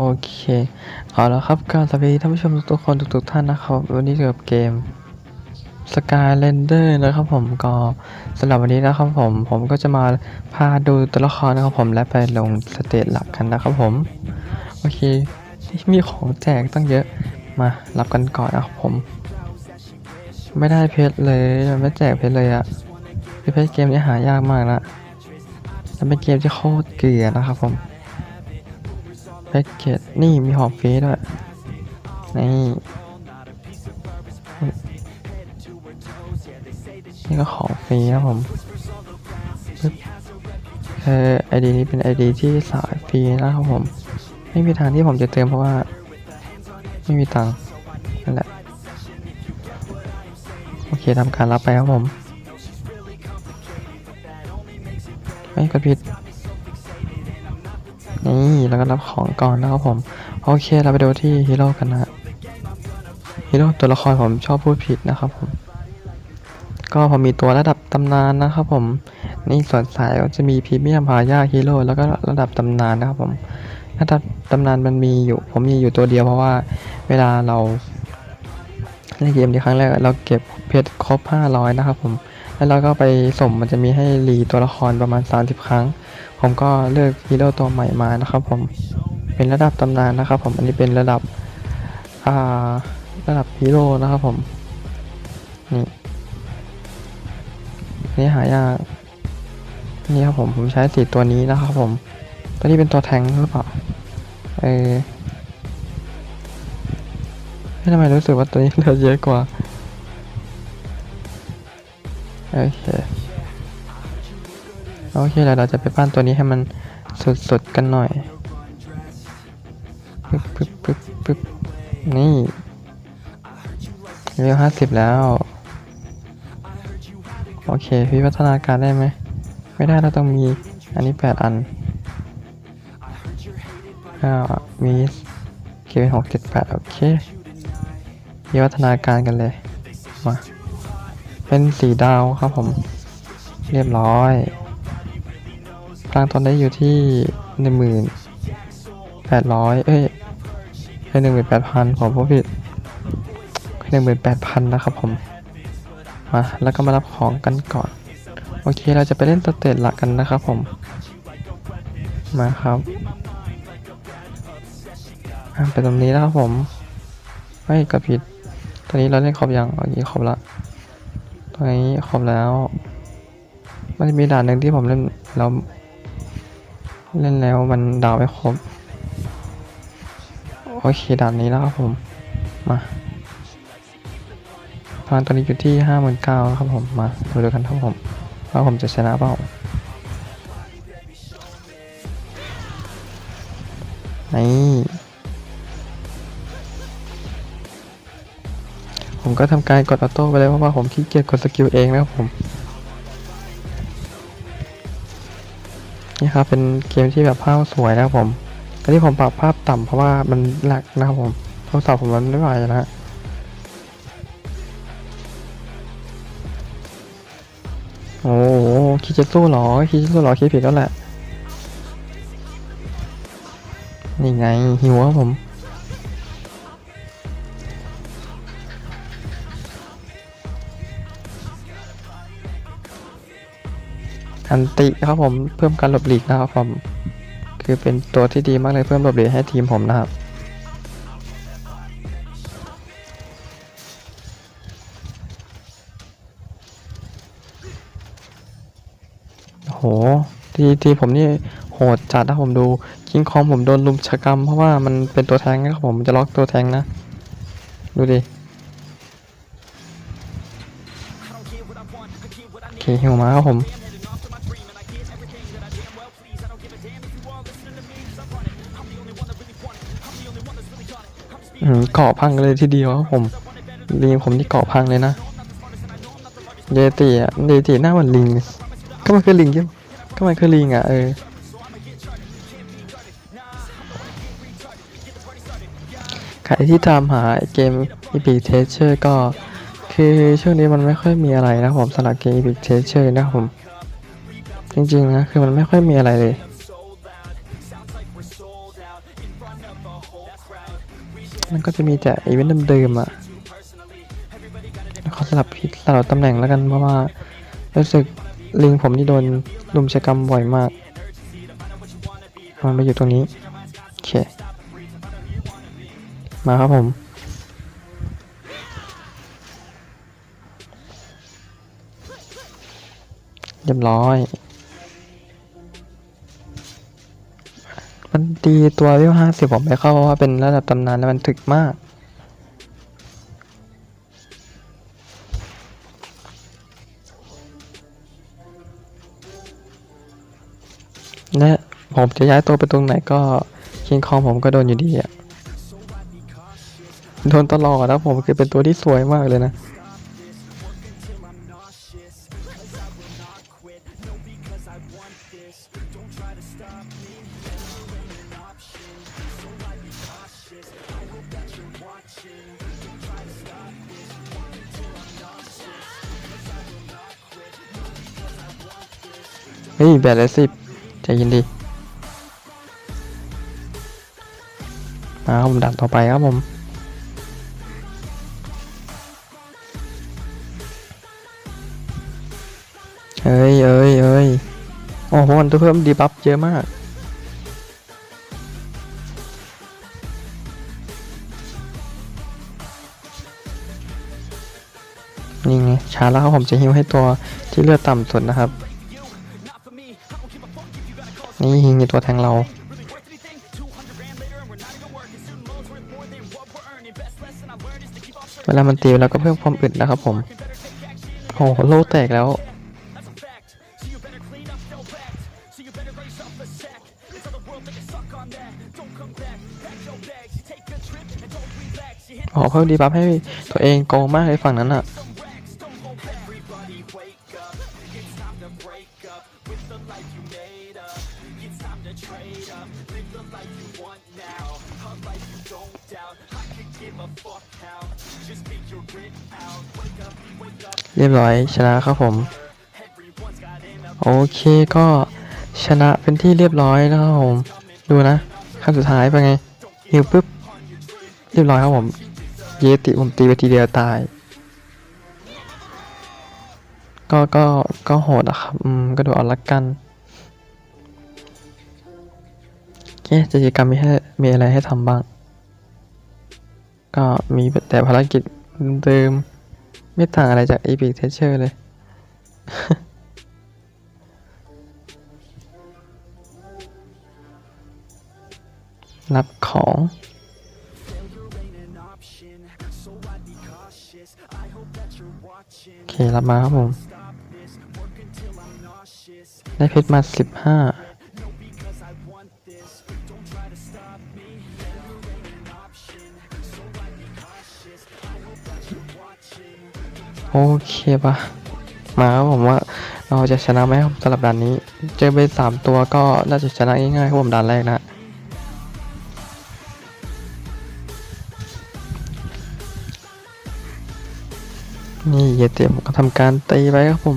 โอเค เอาละครับก็สวัสดีท่านผู้ชมทุกๆคนทุกๆท่านนะครับ วันนี้อยู่กับเกม Skylender นะครับผมก็สำหรับวันนี้นะครับผม ผมก็จะมาพาดูตัวละครนะครับผมและไปลงสเตจหลักกันนะครับผม โอเค มีของแจกตั้งเยอะมารับกันก่อนนะครับผม ไม่ได้เพชรเลยไม่แจกเพชรเลยอะเพชรเกมนี้หายากมากนะและเป็นเกมที่โคตรเกลือนะครับผม แพ็กเกจนี่มีหอบฟรีด้วยนี่นี่ก็ของฟรีนะผมเออไอดีนี้เป็นไอดีที่สายฟรีนะครับผม ไม่มีทางที่ผมจะเติมเพราะว่า ไม่มีตังค์นั่นแหละ โอเคทำการรับไปครับผมไม่กระพริบ นี่แล้วก็รับของก่อนนะครับผม โอเคเราไปดูที่ฮีโร่กันนะฮีโร่ตัวละครผมชอบพูดผิดนะครับผม ก็ผมมีตัวระดับตำนานนะครับผม นี่ส่วนสายก็จะมีพรีเมียมพายาฮีโร่แล้วก็ระดับตำนานนะครับผมระดับตำนานมันมีอยู่ ผมมีอยู่ตัวเดียวเพราะว่าเวลาเราเล่นเกมในครั้งแรกเราเก็บเพชรครบ 500 นะครับผม แล้วเราก็ไปส่งมันจะมีให้รีตัวละครประมาณ 30 ครั้ง ผมก็เลือกฮีโร่ตัวใหม่มานะครับผมเป็นระดับตำนานนะครับ ผมอันนี้เป็นระดับอ่าระดับฮีโร่นะครับผมนี่นี่หายากนี่ครับผมผมใช้สีตัวนี้นะครับผม ตัวนี้เป็นตัวแทงหรือเปล่าเออเฮ้ยทำไมรู้สึกว่าตัวนี้เลือดเยอะกว่า โอเค โอเคแล้วเราจะไปปั้นตัวนี้ให้มันสดๆกันหน่อยปึ๊บปึ๊บปึ๊บปึ๊บนี่เรียวห้าสิบแล้ว โอเค พี่พัฒนาการได้ไหม ไม่ได้เราต้องมีอันนี้แปดอันอ้ามีเกเป็นหกเจ็ดแปดโอเคพี่พัฒนาการกันเลย มา เป็นสีดาวครับผม เรียบร้อย พลังตอนนี้อยู่ที่หนึ่งหมื่นแปดร้อยเอ้ยหนึ่งหมื่นแปดพันผมพูดผิดหนึ่งหมื่นแปดพันนะครับผม มา แล้วก็มารับของกันก่อน โอเคเราจะไปเล่นสเตจหลักกันนะครับผม มาครับไปตรงนี้แล้วครับผม ไม่กระผิด ตอนนี้เราเล่นครบยังโอเคครบละ ตรงนี้ครบแล้ว มันจะมีด่านหนึ่งที่ผมเล่นแล้วเล่นแล้วมันดาวไม่ครบ โอเคด่านนี้แล้วครับผม มาพลังตอนนี้อยู่ที่ห้าหมื่นเก้าครับผมมามาดูกันครับผมว่าผมจะชนะเปล่านี่ ก็ทำการกดออโต้ไปเลยเพราะว่าผมขี้เกียจกดสกิลเองนะครับผม นี่ครับเป็นเกมที่แบบภาพสวยนะครับผมตอนที่ผมปรับภาพต่ำเพราะว่ามันหลักนะครับผมโทรศัพท์ผมมันไม่ไหวนะฮะโอ้โหคิดจะสู้เหรอคิดจะสู้เหรอคิดผิดแล้วแหละ นี่ไงหิวครับผม อันติครับผมเพิ่มการหลบหลีกนะครับผม คือเป็นตัวที่ดีมากเลยเพิ่มหลบหลีกให้ทีมผมนะครับโหทีทีผมนี่โหดจัดนะผมดูคิงคอมผมโดนลุมชะกรรมเพราะว่ามันเป็นตัวแทงนะครับผมจะล็อกตัวแทงนะ ดูดิโอเคหิวมาครับผม เกาะพังเลยทีเดียวครับผมลิงผมที่เกาะพังเลยนะเยติอะเยติหน้าเหมือนลิง ก็มันคือลิงใช่ไหมก็มันคือลิงอะเออใครที่ตามหาเกม Epic Treasure ก็คือช่วงนี้มันไม่ค่อยมีอะไรนะผมสำหรับเกม Epic Treasure นะผม จริงๆนะคือมันไม่ค่อยมีอะไรเลย มันก็จะมีแต่อีเวนต์เดิมๆอะเขาสลับผิดสลับตำแหน่งแล้วกันเพราะว่ารู้สึกลิงผมนี่โดนลุมชะกรรมบ่อยมากมันไปอยู่ตรงนี้โอเคมาครับผมเรียบร้อย มันตีตัววิวห้าสิบผมไม่เข้าเพราะว่าเป็นระดับตำนานแล้วมันถึกมาก และผมจะย้ายตัวไปตรงไหนก็คิงคองผมก็โดนอยู่ดีอะโดนตลอดแล้วผมคือเป็นตัวที่สวยมากเลยนะ เฮ้ยแบตเลยสิบใจเย็นดีมาครับผมดันต่อไปครับผมเอ้ยเอ้ยเอ้ยโอ้โหมันเพิ่มดีบัฟเยอะมากนี่ไงช้าแล้วครับผมจะฮิวให้ตัวที่เลือดต่ำสุดนะครับ นี่ฮิงในตัวแทงเราเวลามันตีเราก็เพิ่มความอึดนะครับผมโอ้โหโลแตกแล้วอ๋อเพิ่มดีบัฟให้ตัวเองโกงมากเลยฝั่งนั้นอะ เรียบร้อยชนะครับผม โอเคก็ชนะเป็นที่เรียบร้อยนะครับผม ดูนะขั้นสุดท้ายเป็นไงฮิวปุ๊บ เรียบร้อยครับผม เยติผมตีไปทีเดียวตาย ก็ก็ก็โหดอะครับ อืม ก็ดูเอาละกันโอเคกิจกรรมมีให้มีอะไรให้ทำบ้าง ก็มีแต่ภารกิจเดิมๆ ไม่ต่างอะไรจาก Epic t e a c h e r เลย รับของโอเครับมาครับผม ได้เพชรมาสิบห้า โอเคปะมาครับผมว่าเราจะชนะไหมครับสำหรับด่านนี้ เจอไปสามตัวก็น่าจะชนะง่ายๆครับผมด่านแรกนะนี่เยเตมก็ทำการตีไปครับผม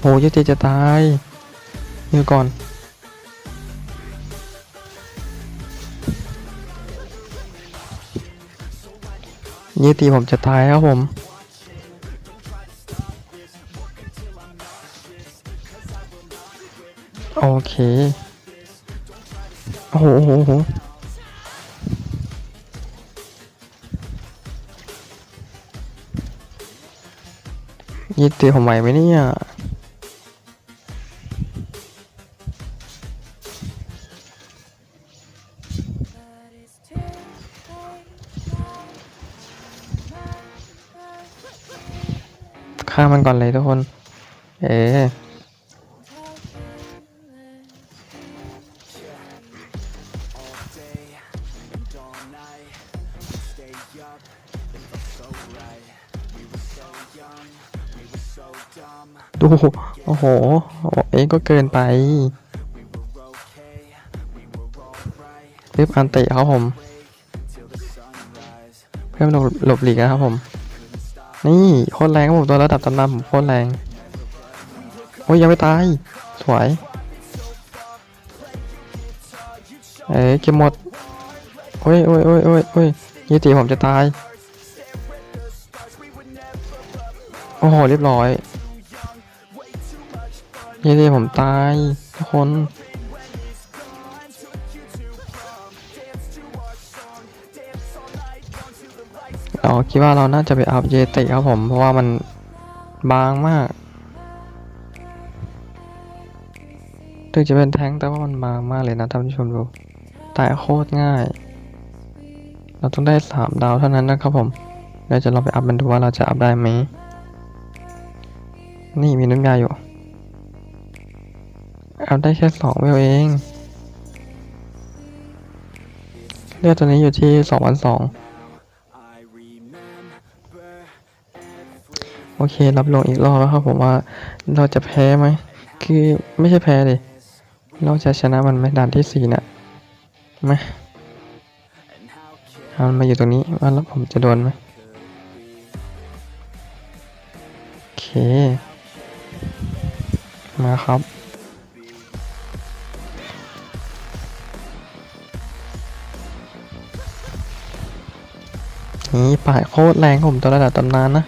โอ้เยเตจะตาย เดี๋ยวก่อนเยตีผมจะตายครับผมโอเคโอ้โหโอ้โหโอ้โหยี่ตีผมไหวไหมเนี่ย มันก่อนเลยทุกคน เอ๊ดูโอ้โห เองก็เกินไปเรียบอันเตะครับผม เพื่อหลบหลบหลีกนะครับผม นี่โคตรแรงครับผมตัวระดับตำนานผมโคตรแรง โอ้ยยังไม่ตาย สวย เอ้ยเก็บหมด โอ้ยโอ้ยโอ้ยโอ้ยโอ้ยยี่ตีผมจะตาย โอ้โห เรียบร้อยยี่ตีผมตายทุกคน เราคิดว่าเราน่าจะไปอัพเยติครับผมเพราะว่ามันบางมากถึงจะเป็นแท้งแต่ว่ามันบางมากเลยนะท่านผู้ชมดูตายโคตรง่าย เราต้องได้สามดาวเท่านั้นนะครับผมเราจะลองไปอัพมันดูว่าเราจะอัพได้ไหมนี่มีน้ำยาอยู่ อัพได้แค่สองเวลเองเลือดตัวนี้อยู่ที่สองพันสอง โอเค รับลงอีกรอบแล้วครับผมว่าเราจะแพ้ไหม คือไม่ใช่แพ้ดิเราจะชนะมันไหมด่านที่สี่น่ะไหมเอามันมาอยู่ตรงนี้ว่าแล้วผมจะโดนไหมโอเค มาครับนี่ป่ายโคตรแรงครับผมตัวระดับตำนานนะ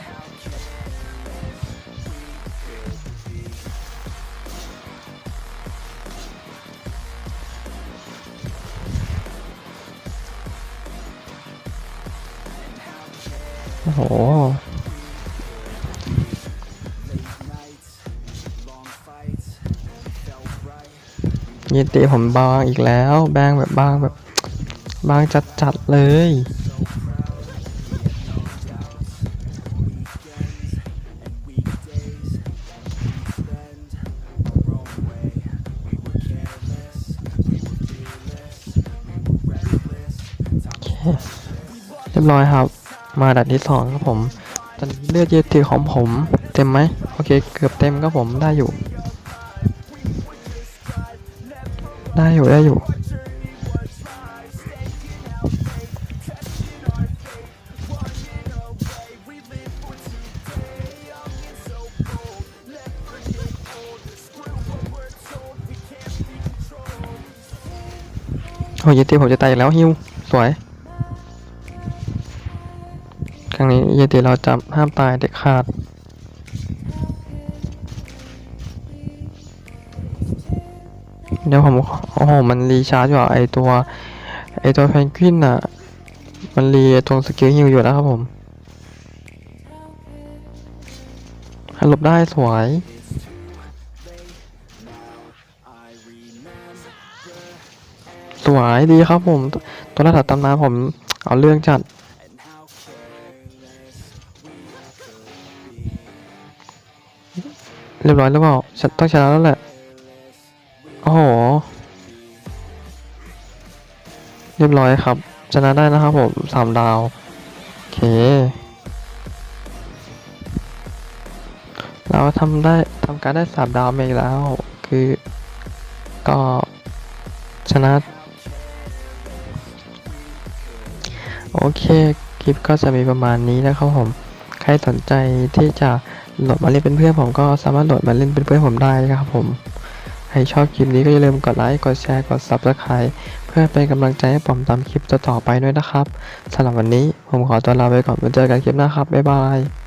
ยีตีผมบางอีกแล้ว แบงแบบบางแบบบางจัดๆเลย เรียบร้อยครับ มาดัดที่สองครับผม ตอนนี้เลือดเยติของผม เต็มไหม โอเค เกือบเต็มครับผมได้อยู่ ได้อยู่ได้อยู่โอ้ยเยติผมจะตายแล้วฮิวสวย ครั้งนี้เยติเราจะห้ามตายเด็ดขาด เดี๋ยวผมโอ้โหมันรีชาร์จอยู่ไอตัวไอตัวแพนกวินอะ มันรีตรงสกิลฮิวอยู่นะครับผมหลบได้สวยสวยดีครับผม ตัวระดับตำนานผมเอาเรื่องจัด เรียบร้อยแล้วเปล่าต้องชนะแล้วแหละ โอ้โห เรียบร้อยครับ ชนะได้นะครับผมสามดาว โอเค เราทำได้ทำการได้สามดาวมาอีกแล้ว คือ ก็ชนะ โอเค คลิปก็จะมีประมาณนี้นะครับผม ใครสนใจที่จะโหลดมาเล่นเป็นเพื่อนผมก็สามารถโหลดมาเล่นเป็นเพื่อนผมได้นะครับผม ครชอบคลิปนี้ก็อย่าลืมกดไลค์ กดแชร์ กด Subscribe เพื่อเป็นกำลังใจให้ผมทำคลิปต่อๆไปด้วยนะครับสำหรับวันนี้ผมขอตัวลาไปก่อนไว้เจอกันคลิปหน้าครับ บ๊ายบาย